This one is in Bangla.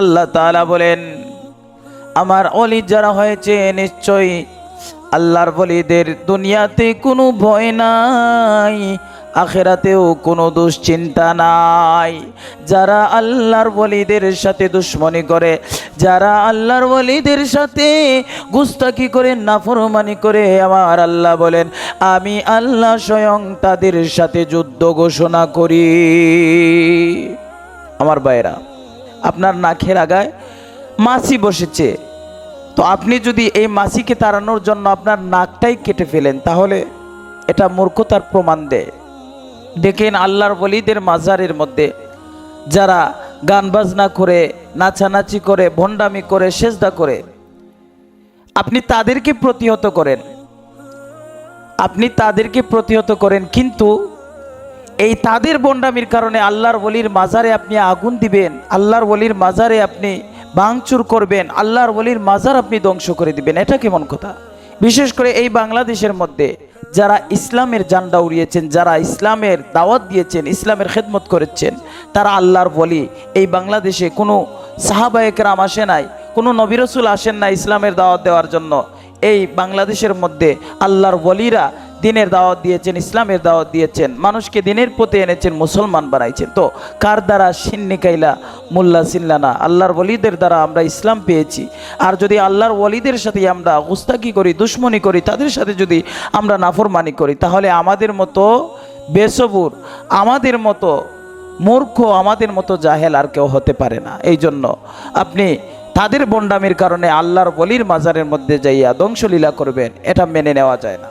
আল্লাহ তালা বলেন, আমার অলি যারা হয়েছে, নিশ্চয়ই আল্লাহর বলিদের দুনিয়াতে কোনো ভয় নাই, আখেরাতেও কোনো দুশ্চিন্তা নাই। যারা আল্লাহর বলিদের সাথে দুশ্মনী করে, যারা আল্লাহর বলিদের সাথে গুস্তাকি করে, নাফরমানি করে, আমার আল্লাহ বলেন, আমি আল্লাহ স্বয়ং তাদের সাথে যুদ্ধ ঘোষণা করি। আমার ভাইয়েরা আপনার নাকের আগায় মাছি বসেছে। তো আপনি যদি এই মাছিকে তাড়ানোর জন্য আপনার নাকটাই কেটে ফেলেন, তাহলে এটা মূর্খতার প্রমাণ দেয়। দেখেন আল্লাহর বলিদের মাজারের মধ্যে যারা গান বাজনা করে, নাচানাচি করে, ভণ্ডামি করে, সেজদা করে, আপনি তাদেরকে প্রতিহত করেন। আপনি তাদেরকে প্রতিহত করেন, কিন্তু এই তাদের বন্ডামির কারণে আল্লাহর বলির মাজারে আপনি আগুন দিবেন, আল্লাহর বলির মাজারে আপনি ভাঙচুর করবেন, আল্লাহর বলির মাজার আপনি ধ্বংস করে দিবেন। এটা কেমন কথা? বিশেষ করে এই বাংলাদেশের মধ্যে যারা ইসলামের জান্ডা উড়িয়েছেন, যারা ইসলামের দাওয়াত দিয়েছেন, ইসলামের খেদমত করেছেন, তারা আল্লাহর বলি এই বাংলাদেশে কোনো সাহাবায়করাম আসে নাই, কোনো নবিরসুল আসেন না ইসলামের দাওয়াত দেওয়ার জন্য। এই বাংলাদেশের মধ্যে আল্লাহর বলিরা দিনের দাওয়াত দিয়েছেন, ইসলামের দাওয়াত দিয়েছেন, মানুষকে দিনের পথে এনেছেন, মুসলমান বানাইছেন। তো কার দ্বারা সিন্নিকাইলা মোল্লা সিল্লানা আল্লাহর বলিদের দ্বারা আমরা ইসলাম পেয়েছি। আর যদি আল্লাহর ওলিদের সাথে আমরা গুস্তাকি করি, দুশ্মনী করি, তাদের সাথে যদি আমরা নাফরমানি করি, তাহলে আমাদের মতো বেসবুর, আমাদের মতো মূর্খ, আমাদের মতো জাহেল আর কেউ হতে পারে না। এই জন্য আপনি তাদের বন্ডামির কারণে আল্লাহর বলির মাজারের মধ্যে যাইয়া ধ্বংসলীলা করবেন, এটা মেনে নেওয়া যায় না।